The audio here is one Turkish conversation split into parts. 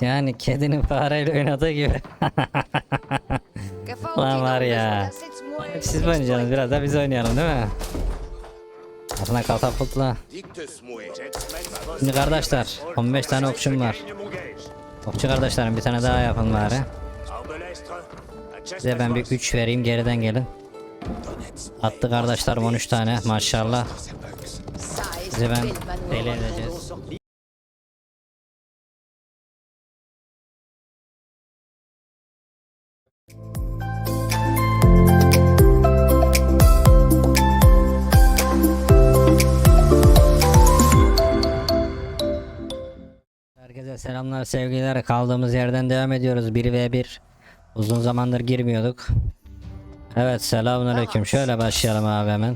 Yani kedinin fareyle oynadığı gibi. Lan var ya. Siz mi oynayacaksınız biraz da biz oynayalım değil mi? Aslında katapultla. Şimdi kardeşler 15 tane okçum var. Okçu kardeşlerim bir tane daha yapın bari. Size ben bir 3 vereyim geriden gelin. Attı kardeşlerim 13 tane maşallah. Size ben deli edeceğiz. Herkese selamlar sevgiler. Kaldığımız yerden devam ediyoruz. 1v1 Uzun zamandır girmiyorduk. Evet selamünaleyküm. Şöyle başlayalım abi hemen.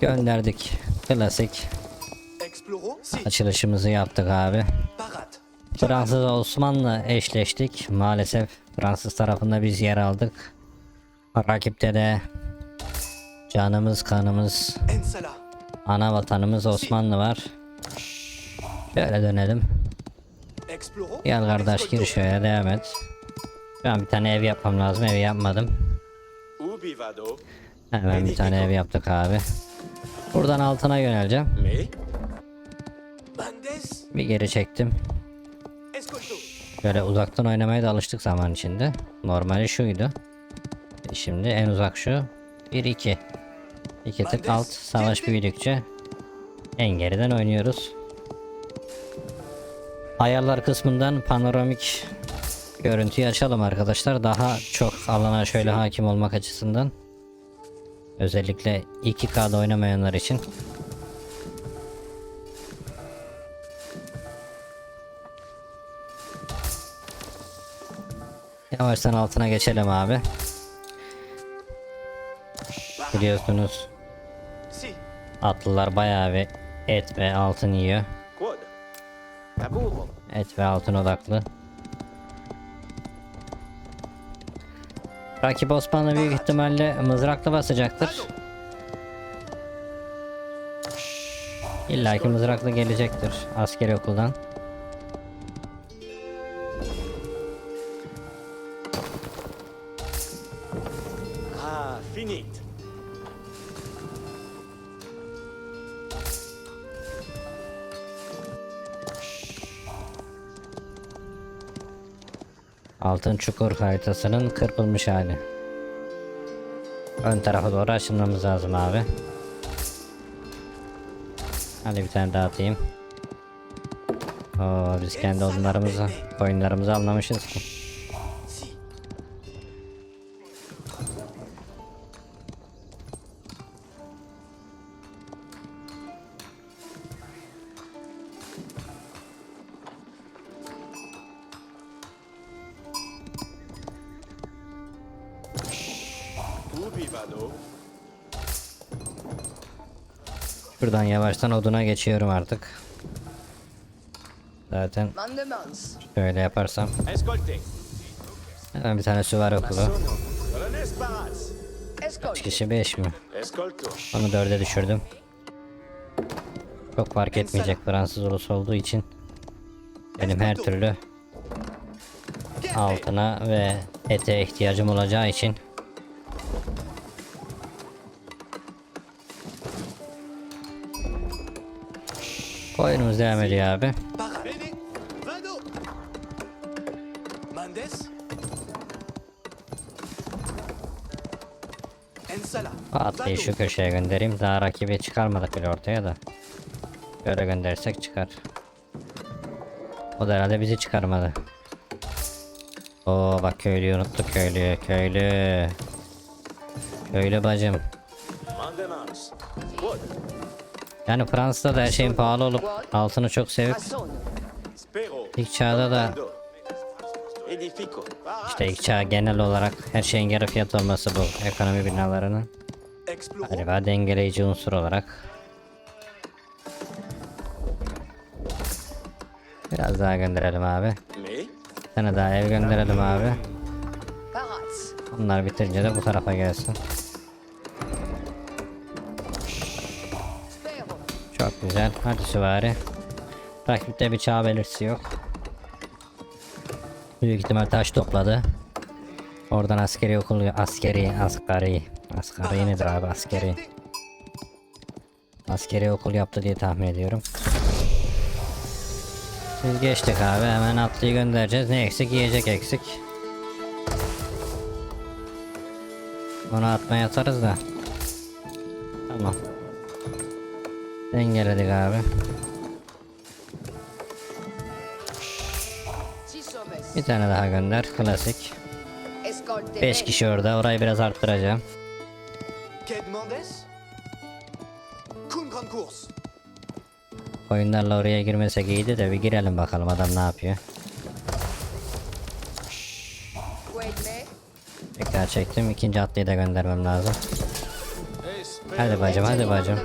Gönderdik klasik açılışımızı yaptık abi. Fransız Osmanlı eşleştik maalesef Fransız tarafında biz yer aldık Rakipte de canımız kanımız ana vatanımız Osmanlı var Şöyle dönelim. Gel kardeş gir şöyle devam et. An bir tane ev yapmam lazım evi yapmadım. Hemen bir tane ev yaptık abi. Buradan altına yöneleceğim. Bir geri çektim. Böyle uzaktan oynamaya da alıştık zaman içinde. Normali şuydu. E Şimdi en uzak şu. 1 2. 2 tık alt savaş büyüdükçe en geriden oynuyoruz. Ayarlar kısmından panoramik görüntüyü açalım arkadaşlar. Daha çok alana şöyle hakim olmak açısından. Özellikle 2K'da oynamayanlar için. Yavaştan altına geçelim abi. Biliyorsunuz atlılar bayağı bir et ve altın yiyor. Et ve altın odaklı. Rakip Osmanlı büyük ihtimalle mızrakla basacaktır. İlla ki mızrakla gelecektir askeri okuldan. Çukur haritasının kırpılmış hali. Ön tarafa doğru açılmamız lazım abi. Hadi bir tane daha atayım. Oo, biz kendi odunlarımızı, koyunlarımızı anlamışız ki. Şuradan yavaştan oduna geçiyorum artık. Zaten şöyle yaparsam hemen bir tane süvari okulu. Escort. Kişi 5 mi? Onu 4'e düşürdüm. Çok fark etmeyecek Fransız ulusu olduğu için. Benim her türlü altına ve ete ihtiyacım olacağı için Oyunumuz devam ediyor abi. Atlayı şu köşeye göndereyim. Daha rakibi çıkarmadık bile ortaya da. Böyle gönderirsek çıkar. O da herhalde bizi çıkarmadı. Oo bak köylüyü unuttuk köylüyü. Köylü. Köylü bacım. Yani Fransa'da da her şeyin pahalı olup altını çok sevip ilk çağda da işte ilk çağ genel olarak her şeyin yarı fiyat olması bu ekonomi binalarının galiba dengeleyici unsur olarak. Biraz daha gönderelim abi. Tane daha ev gönderelim abi. Onlar bitince de bu tarafa gelsin. Güzel. Hadi süvari. Rakipte bir çağ belirtisi yok. Büyük ihtimal taş topladı. Oradan askeri okul askeri askeri askeri nedir abi askeri askeri okul yaptı diye tahmin ediyorum. Biz geçtik abi hemen atlıyı göndereceğiz. Ne eksik yiyecek eksik. Onu atmaya atarız da. Tamam. Dengeledik abi. Bir tane daha gönder. Klasik. Escolte 5 men. kişi orada. Orayı biraz arttıracağım. Oyunlarla oraya girmesek iyiydi de bir girelim bakalım adam ne yapıyor. Tekrar çektim. İkinci atlıyı da göndermem lazım. Hadi bacım hadi bacım.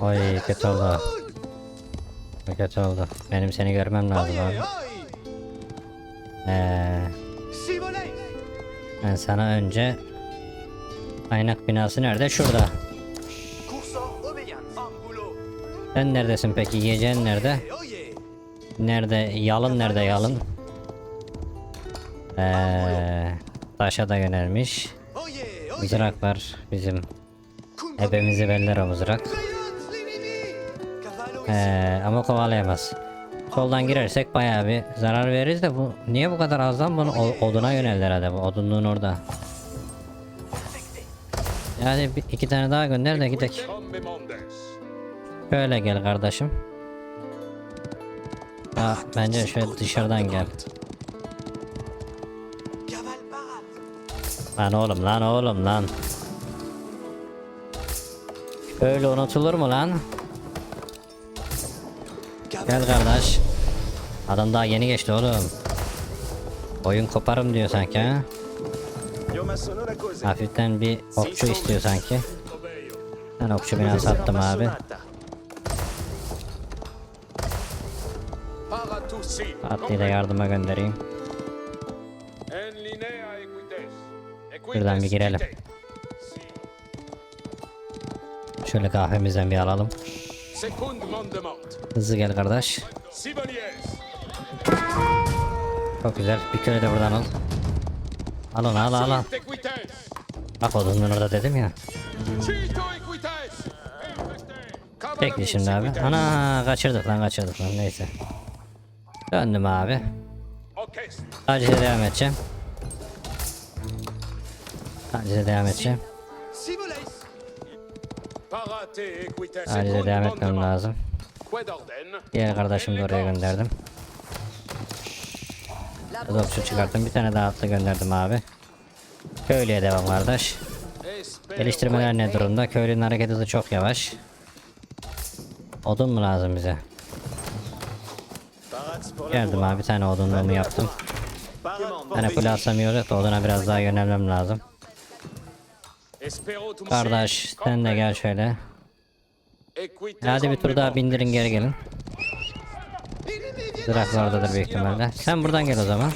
Oy kötü oldu. Kötü oldu. Benim seni görmem lazım abi. Ee, ben sana önce Kaynak binası nerede? Şurada. Sen neredesin peki? Yiyeceğin nerede? Nerede? Yalın nerede yalın? Ee, taşa da yönelmiş. Mızrak var bizim. Hepimizi beller o mızrak. İci. Ee, ama kovalayamaz. Soldan girersek bayağı bir zarar veririz de bu niye bu kadar azdan bunu oduna yöneldi herhalde bu odunluğun orada. Yani bir, iki tane daha gönder de gidelim. Şöyle gel kardeşim. Aa, bence şöyle dışarıdan gel. Lan oğlum lan oğlum lan. Öyle unutulur mu lan? Gel kardeş. Adam daha yeni geçti oğlum. Oyun koparım diyor sanki ha. Hafiften bir okçu istiyor sanki. Ben okçu binası attım abi. Atlıyı da yardıma göndereyim. Şuradan bir girelim. Şöyle kahvemizden bir alalım. Hızlı gel kardeş. Çok güzel. Bir köle de buradan al. Al onu al al al. Bak odunun orada dedim ya. Bekle şimdi abi. Ana kaçırdık lan kaçırdık lan neyse. Döndüm abi. Tacize devam edeceğim. Tacize devam edeceğim. Tacize devam etmem lazım. Diğer kardeşimi de oraya gönderdim. Okçu çıkarttım. Bir tane daha atlı gönderdim abi. Köylüye devam kardeş. Geliştirmeler ne durumda? Köylünün hareket hızı çok yavaş. Odun mu lazım bize? Geldim abi bir tane odunluğumu yaptım. Tane kule atsam iyi olacak da oduna biraz daha yönelmem lazım. Kardeş sen de gel şöyle. Hadi bir tur daha bindirin geri gelin. Zırhlı oradadır büyük ihtimalle. Sen buradan gel o zaman.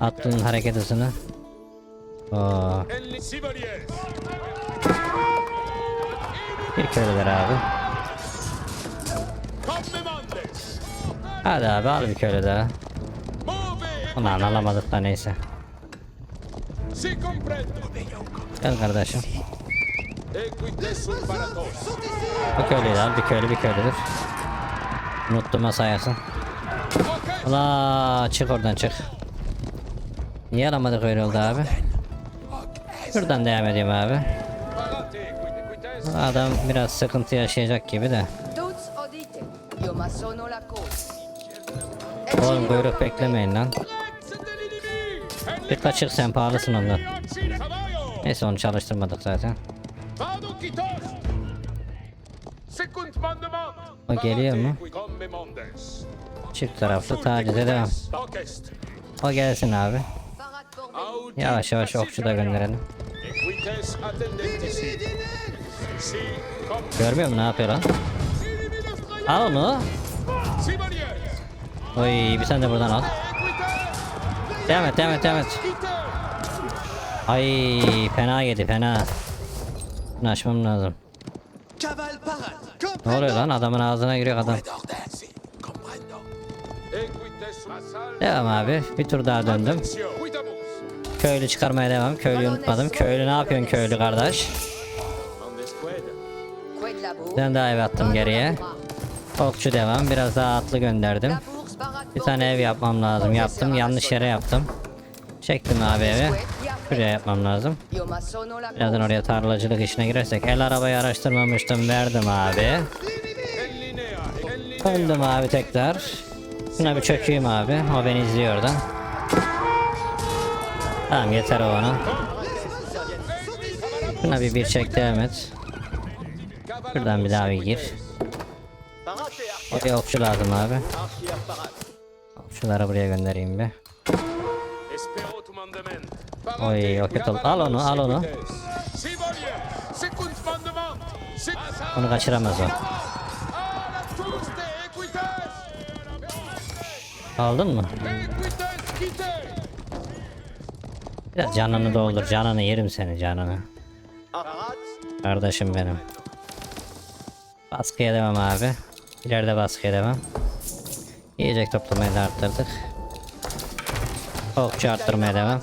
Attığın hareket hızını. Oo, bir köylüler abi. Hadi abi al bir köylü daha. Ulan alamadık da neyse. Gel kardeşim. Köylüyü de al bir köylü bir köylüdür. Unuttuğuma. Orchestre. Ula çık oradan çık. Niye alamadık öyle oldu abi? Şuradan devam edeyim abi. Adam biraz sıkıntı yaşayacak gibi de. Oğlum kuyruk beklemeyin lan. Git kaçık sen pahalısın ondan. Neyse onu çalıştırmadık zaten. O geliyor mu? Çift taraflı tacize devam. O gelsin abi. Yavaş yavaş okçu da gönderelim. Görmüyor musun ne yapıyor lan? Al onu. Oy bir tane de buradan al. Devam et devam et devam et. Ay fena yedi fena. Bunu açmam lazım. Ne oluyor lan adamın ağzına giriyor adam. Devam abi bir tur daha döndüm. Köylü çıkarmaya devam. Köylüyü unutmadım. Köylü ne yapıyorsun köylü kardeş? Ben daha ev attım geriye. Okçu devam. Biraz daha atlı gönderdim. Bir tane ev yapmam lazım. Yaptım. Yanlış yere yaptım. Çektim abi evi. Şuraya yapmam lazım. Birazdan oraya tarlacılık işine girersek. El arabayı araştırmamıştım. Verdim abi. Döndüm abi tekrar. Şuna bir çökeyim abi. O beni izliyor oradan. Tamam yeter o ona. Şuna bir bir çek devam et. Şuradan bir daha bir gir. Oraya okçu lazım abi. Okçuları buraya göndereyim bir. Espero tu mandament. Oy, roket al- al onu, al onu. Civalier. Secund mandement. Se- Vassal. Onu kaçıramaz o. À la tous de Equites. Aldın mı? Biraz canını doldur. Canını yerim seni canını. Kardeşim benim. Baskıya devam abi. İleride baskıya devam. Yiyecek toplamayı da arttırdık. Okçu arttırmaya devam.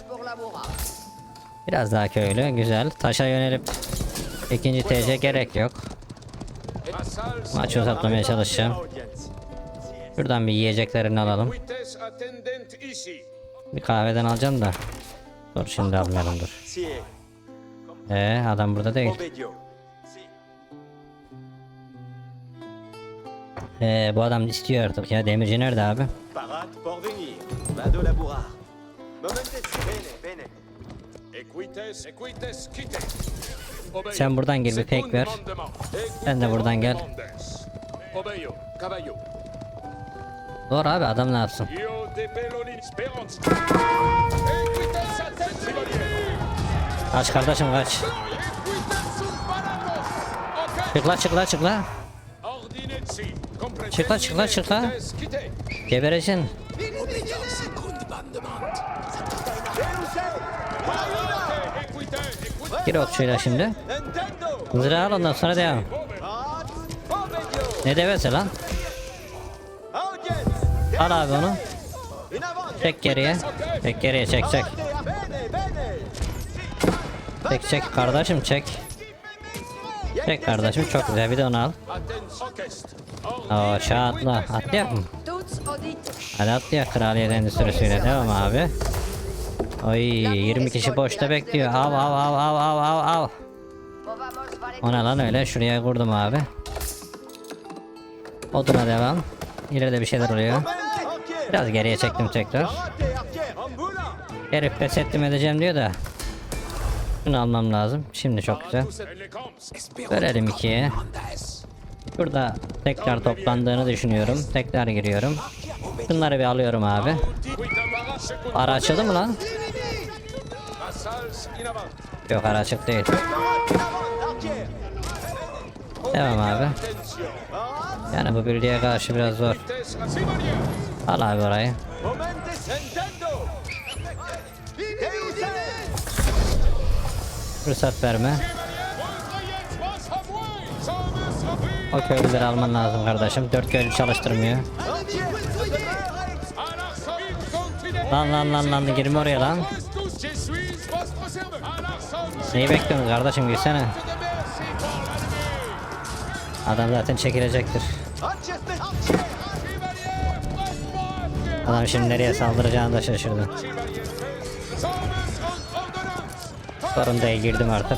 Biraz daha köylü. Güzel. Taşa yönelip ikinci TC gerek yok. Maçı uzatmaya çalışacağım. Şuradan bir yiyeceklerini alalım. Bir kahveden alacağım da. Dur şimdi almayalım dur. Ee adam burada değil. Ee bu adam istiyor artık ya. Demirci nerede abi? Sen buradan gir bir Secund ver. Sen de buradan gel. Doğru abi adam ne yapsın? Kaç kardeşim kaç. Equites sunt baratos. Ok. Çık la çık Gir okçuyla şimdi. Mızrağı al ondan sonra devam. Ne devesi lan? Al abi onu. Çek geriye. Çek geriye çek çek. Çek çek kardeşim çek. Çek kardeşim çok güzel bir de onu al. Oo çatla. Atlayak mı? Hadi atlayak kraliyet endüstrisiyle devam abi. Oy 20 kişi boşta bekliyor. Av av av av av av av. Movamos vale. O ne lan öyle şuraya kurdum abi. Oduna devam. İleride bir şeyler oluyor. Biraz geriye çektim tekrar. Herif pes ettim edeceğim diyor da. Şunu almam lazım. Şimdi çok güzel. Bölelim ikiye. Burada tekrar toplandığını düşünüyorum. Tekrar giriyorum. Bunları bir alıyorum abi. Ara açıldı mı lan? Yok ara açık değil. Devam abi. Yani bu birliğe karşı biraz zor. Al abi orayı. Fırsat verme. O köylüleri alman lazım kardeşim. Dört köylü çalıştırmıyor. Lan lan lan lan girme oraya lan. Neyi bekliyorsunuz kardeşim girsene. Adam zaten çekilecektir. Adam şimdi nereye saldıracağını da şaşırdı. Sorun girdim artık.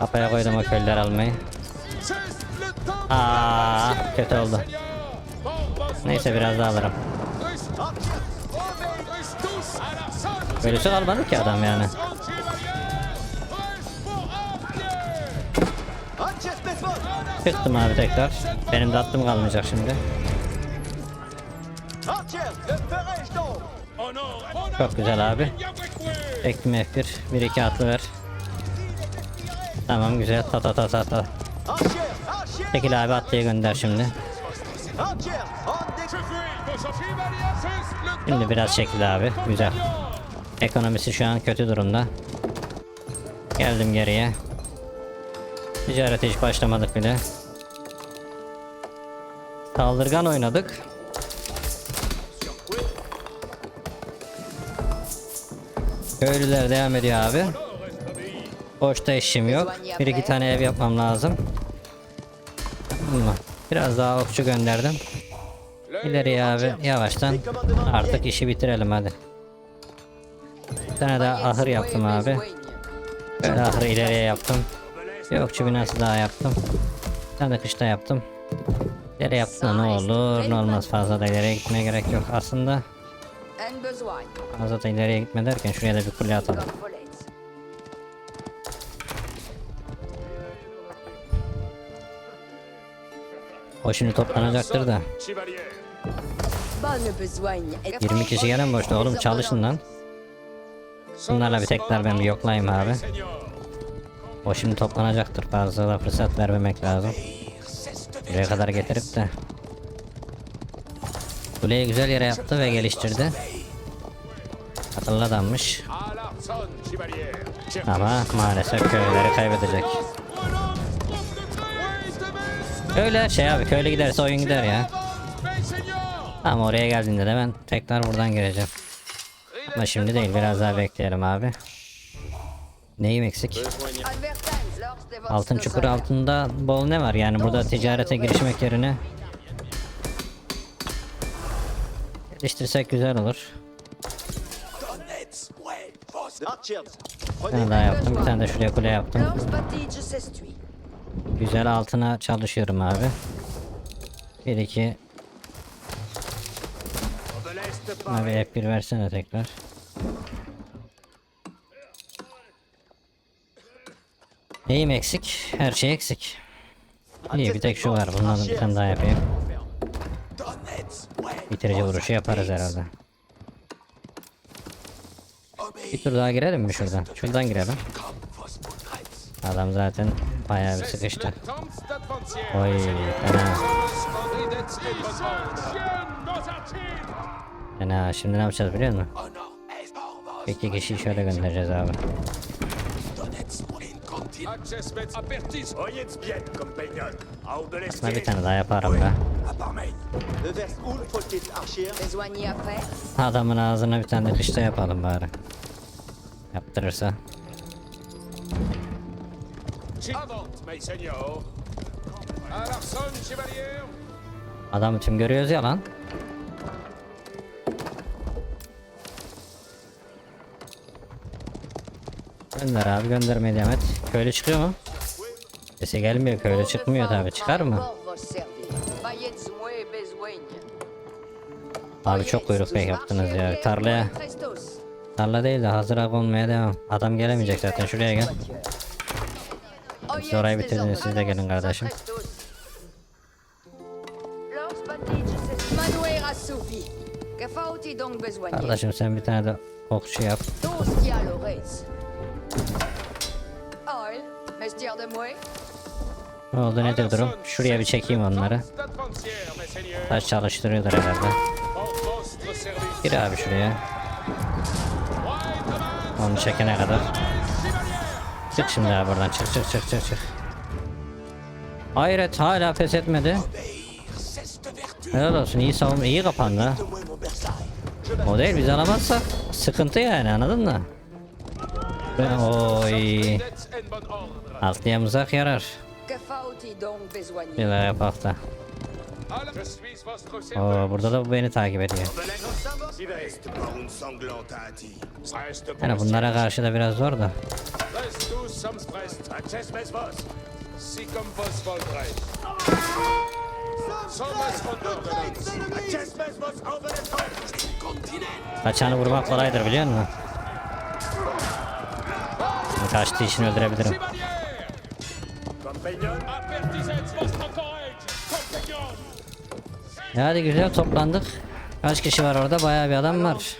Kafaya koydum o köylüleri almayı. Aa kötü oldu. Neyse biraz daha alırım. Böylesi kalmadı ki adam yani. Çıktım abi tekrar. Benim de aklım kalmayacak şimdi. Çok güzel abi. Çektim F1. 1-2 atlı ver. Tamam güzel. Ta ta ta ta ta. Çekil abi atlıya gönder şimdi. Şimdi biraz çekil abi. Güzel. Ekonomisi şu an kötü durumda. Geldim geriye. Ticarete hiç başlamadık bile. Saldırgan oynadık. Köylüler devam ediyor abi. Boşta işim yok. Bir iki tane ev yapmam lazım. Biraz daha okçu gönderdim. İleriye abi yavaştan artık işi bitirelim hadi. Bir tane daha ahır yaptım abi. Böyle ahır ileriye yaptım. Bir okçu binası daha yaptım. Bir tane de kışta yaptım. İleri yaptım ne olur ne olmaz fazla da ileriye gitmeye gerek yok. Aslında fazla da ileriye gitme derken şuraya da bir kule atalım. O şimdi toplanacaktır da. chevalier. Bonne besogne. 20 kişi gelen boşta oğlum çalışın lan. Bunlarla bir tekrar ben bir yoklayayım abi. O şimdi toplanacaktır. Fazla da fırsat vermemek lazım. Buraya kadar getirip de. Kuleyi güzel yere yaptı ve geliştirdi. Akıllı adammış. Ama maalesef köyleri kaybedecek. Öyle şey abi köyle giderse oyun gider ya. Ama oraya geldiğinde de ben tekrar buradan gireceğim. Ama şimdi değil biraz daha bekleyelim abi. Neyim eksik? Altın çukur altında bol ne var yani burada ticarete girişmek yerine geliştirsek güzel olur. Bir tane daha yaptım bir tane de şuraya kule yaptım. Güzel altına çalışıyorum abi. 1 2 Abi F1 versene tekrar. Neyim eksik? Her şey eksik. İyi bir tek şu var. Bundan bir tane daha yapayım. Bitirici vuruşu yaparız herhalde. Bir tur daha girelim mi şuradan? Şuradan girelim. Adam zaten bayağı bir sıkıştı. Oy fena. Fena. Şimdi ne yapacağız biliyor musun? İki kişiyi şöyle göndereceğiz abi. Buna bir tane daha yaparım be. Adamın ağzına bir tane de kışta yapalım bari. Yaptırırsa. Adamı tüm görüyoruz ya lan. Gönder abi göndermeye devam et. Köylü çıkıyor mu? Sesi gelmiyor köylü çıkmıyor tabi çıkar mı? Abi çok kuyruk bey yaptınız ya. Tarlaya tarla değil de hazıra konmaya devam. Adam gelemeyecek zaten şuraya gel. Siz orayı bitirdiniz siz de gelin kardeşim. Kardeşim sen bir tane de okçu yap. Ne oldu nedir durum? Şuraya bir çekeyim onları. Taş çalıştırıyordur herhalde. Gir abi şuraya. Onu çekene kadar. Çık şimdi abi buradan çık çık çık çık çık. Hayret hala pes etmedi. Helal olsun iyi savunma iyi kapandı. O değil biz alamazsak sıkıntı yani anladın mı? Oy. Altlıya mızrak yarar. Daha yapak da. Oo, burada da bu beni takip ediyor. Yani bunlara karşı da biraz zor da. Kaçanı vurmak kolaydır biliyor musun? Kaçtığı için öldürebilirim. Hadi güzel toplandık. Kaç kişi var orada? Bayağı bir adam var.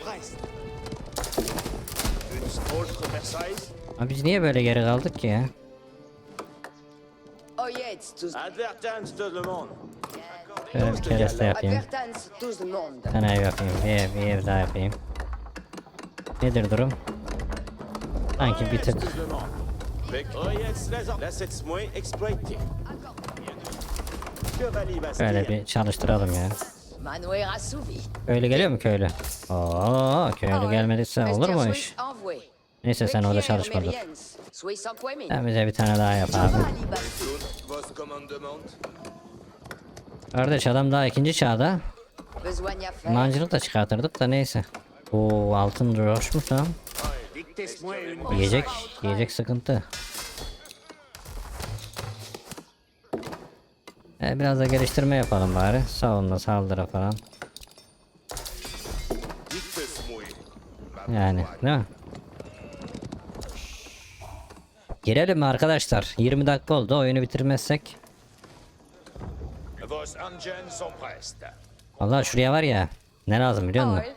Abi biz niye böyle geri kaldık ki ya? Oyez, tous. Advertance tout le monde. Şöyle bir kereste yapayım. Bir tane ev yapayım. Bir ev, bir ev daha yapayım. Nedir durum? Sanki bir tık Tout le monde. Oyez les ordres. Laissez moi exploiter. Chevalier Bastille. böyle bir çalıştıralım ya. Köylü geliyor mu köylü? Oo, köylü gelmediyse olur mu iş? Neyse sen orada sans poimin. Sen bize bir tane daha yap abi. Kardeş adam daha ikinci çağda. Mancılık da çıkartırdık da neyse. Oo altın coşmuş lan. Yiyecek, yiyecek sıkıntı. E, biraz da geliştirme yapalım bari. Savunma, saldırı falan. Yani değil mi? Girelim mi arkadaşlar? 20 dakika oldu. Oyunu bitirmezsek. Allah şuraya var ya. Ne lazım biliyor musun?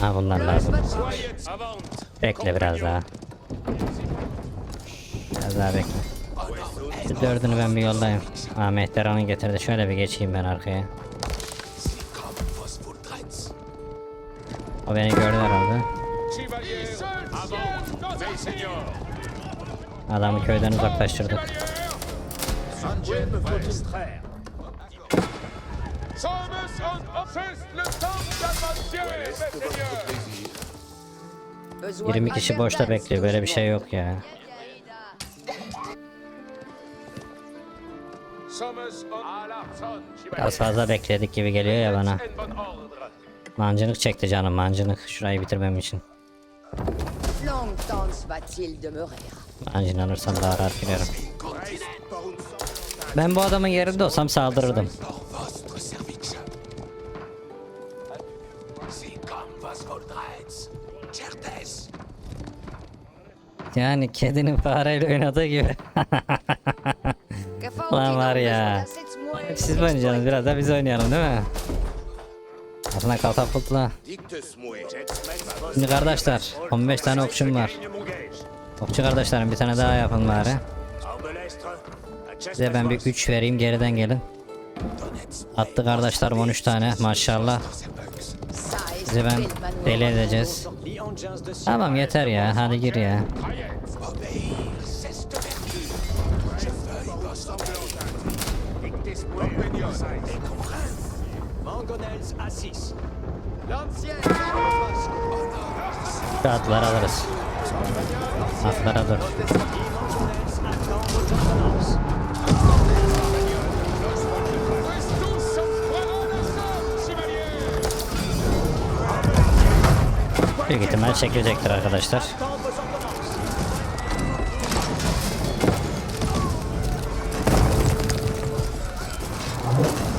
Ha bunlar lazım. Bekle biraz daha. Biraz daha bekle. Şu dördünü ben bir yollayayım. Ha Mehteran'ı getirdi. Şöyle bir geçeyim ben arkaya. O beni gördü herhalde. Adamı köyden uzaklaştırdık. Sommes en office le mes seigneurs. Besoin 20 kişi boşta bekliyor. Böyle bir şey le yok ya. Biraz fazla bekledik gibi geliyor ya bana. Mancınık çekti canım mancınık. Şurayı bitirmem için. Mancın alırsam daha rahat girerim. Ben bu adamın yerinde olsam saldırırdım. Yani kedinin fareyle oynadığı gibi. Lan var ya. Siz mi oynayacaksınız biraz da biz oynayalım değil mi? Aslında katapultla. Şimdi kardeşler 15 tane okçum var. Okçu kardeşlerim bir tane daha yapın bari. Size ben bir 3 vereyim geriden gelin. Attı kardeşlerim 13 tane maşallah. Size ben deli edeceğiz. Tamam yeter ya hadi gir ya. Mangonels à 6. L'ancien. Şu atları alırız. Atlara dur. Büyük ihtimal çekilecektir arkadaşlar.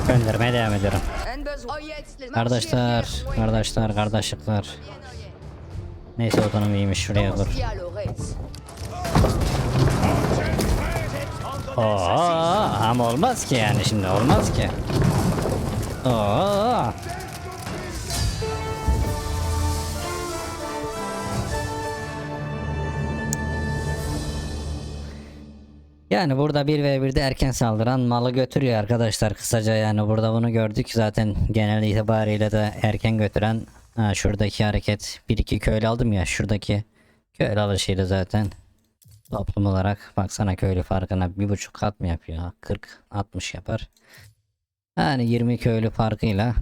Göndermeye devam ediyorum. Kardeşler, kardeşler, kardeşlikler. Neyse odanım iyiymiş şuraya dur. Oo, ama olmaz ki yani şimdi olmaz ki. Oo. Yani burada 1 ve 1'de erken saldıran malı götürüyor arkadaşlar. Kısaca yani burada bunu gördük. Zaten genel itibariyle de erken götüren ha, şuradaki hareket 1-2 köylü aldım ya şuradaki köylü alışıyla zaten toplum olarak baksana köylü farkına bir buçuk kat mı yapıyor? 40-60 yapar. Yani 20 köylü farkıyla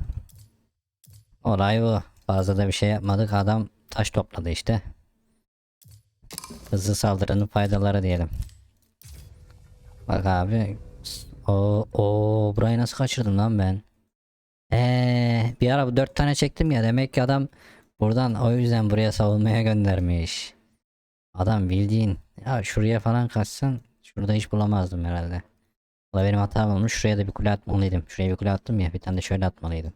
olay bu. Fazla bir şey yapmadık. Adam taş topladı işte. Hızlı saldırının faydaları diyelim Bak abi. O o burayı nasıl kaçırdım lan ben? Eee bir ara 4 tane çektim ya demek ki adam buradan o yüzden buraya savunmaya göndermiş. Adam bildiğin ya şuraya falan kaçsan şurada hiç bulamazdım herhalde. Valla benim hatam olmuş. Şuraya da bir kule atmalıydım. Şuraya bir kule attım ya. Bir tane de şöyle atmalıydım.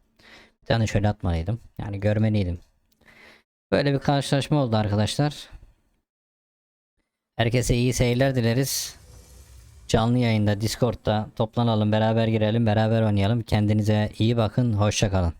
Bir tane de şöyle atmalıydım. Yani görmeliydim. Böyle bir karşılaşma oldu arkadaşlar. Herkese iyi seyirler dileriz. Canlı yayında Discord'da toplanalım beraber girelim beraber oynayalım. Kendinize iyi bakın. Hoşça kalın.